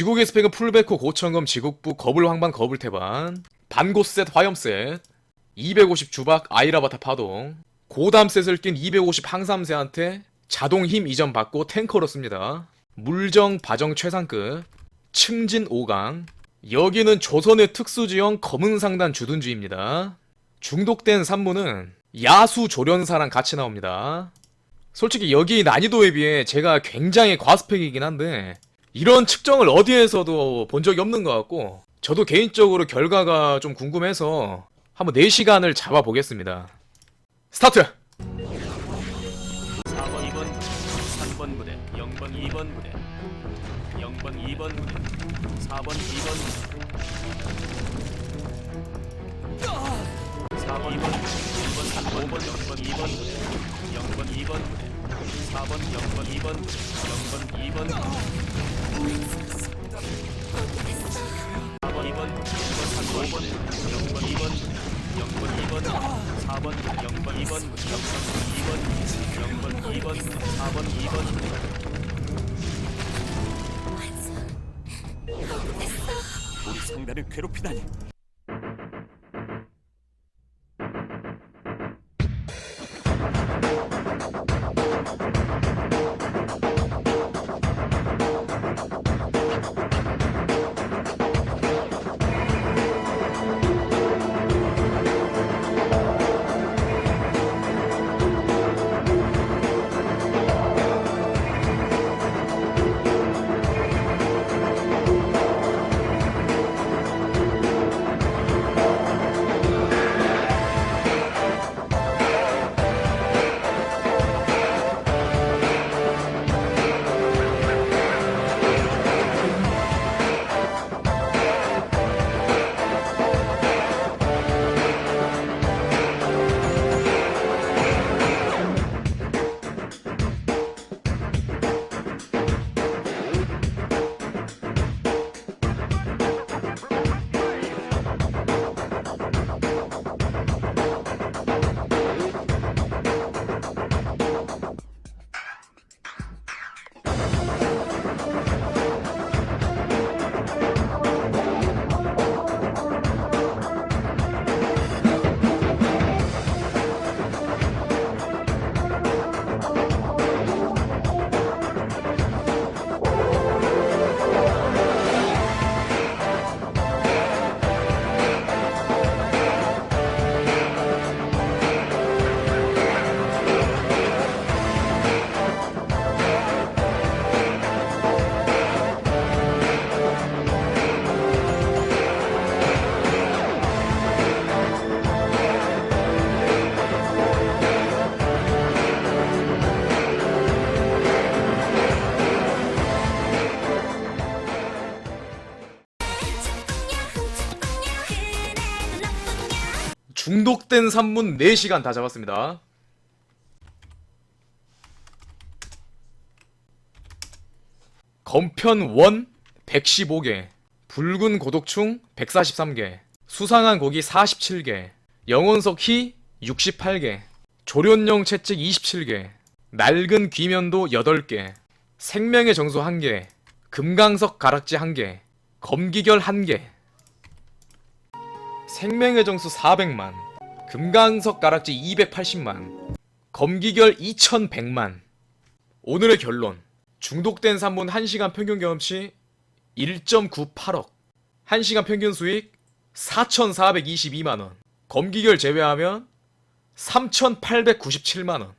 지국의 스펙은 풀베코 고천검 지국부 거불 황반 거불 태반 반고셋 화염셋 250 주박 아이라바타 파동 고담셋을 낀 250 항삼새한테 자동 힘 이전 받고 탱커로 씁니다. 물정 바정 최상급 층진 5강 여기는 조선의 특수지형 검은 상단 주둔주입니다. 중독된 산무는 야수 조련사랑 같이 나옵니다. 솔직히 여기 난이도에 비해 제가 굉장히 과스펙이긴 한데 이런 측정을 어디에서도 본 적이 없는 것 같고 저도 개인적으로 결과가 좀 궁금해서 한번 4시간을 잡아보겠습니다. 스타트! 4번 2번 3번 부대 0번 2번 부대 0번 2번 부대 4번 2번 부대 4번 2번 1번 3번 5번 0번 2번 부대 0번 2번 부대 4번 0번 2번 부대 0번 2번 부대 4번 2번 1번 3번 5번 0번 2번 0번 2번 4번 0번 2번 0번 2번 0번 2번 4번 2번 우리 상단을 괴롭히다니 중독된 산문 4시간 다 잡았습니다. 검편 1 115개, 붉은 고독충 143개, 수상한 고기 47개, 영혼석 희 68개, 조련용 채찍 27개, 낡은 귀면도 8개, 생명의 정수 1개, 금강석 가락지 1개, 검기결 1개, 생명의 정수 400만, 금강석 가락지 280만, 검기결 2100만. 오늘의 결론. 중독된 산문 1시간 평균 경험치 1.98억. 1시간 평균 수익 4,422만원. 검기결 제외하면 3,897만원.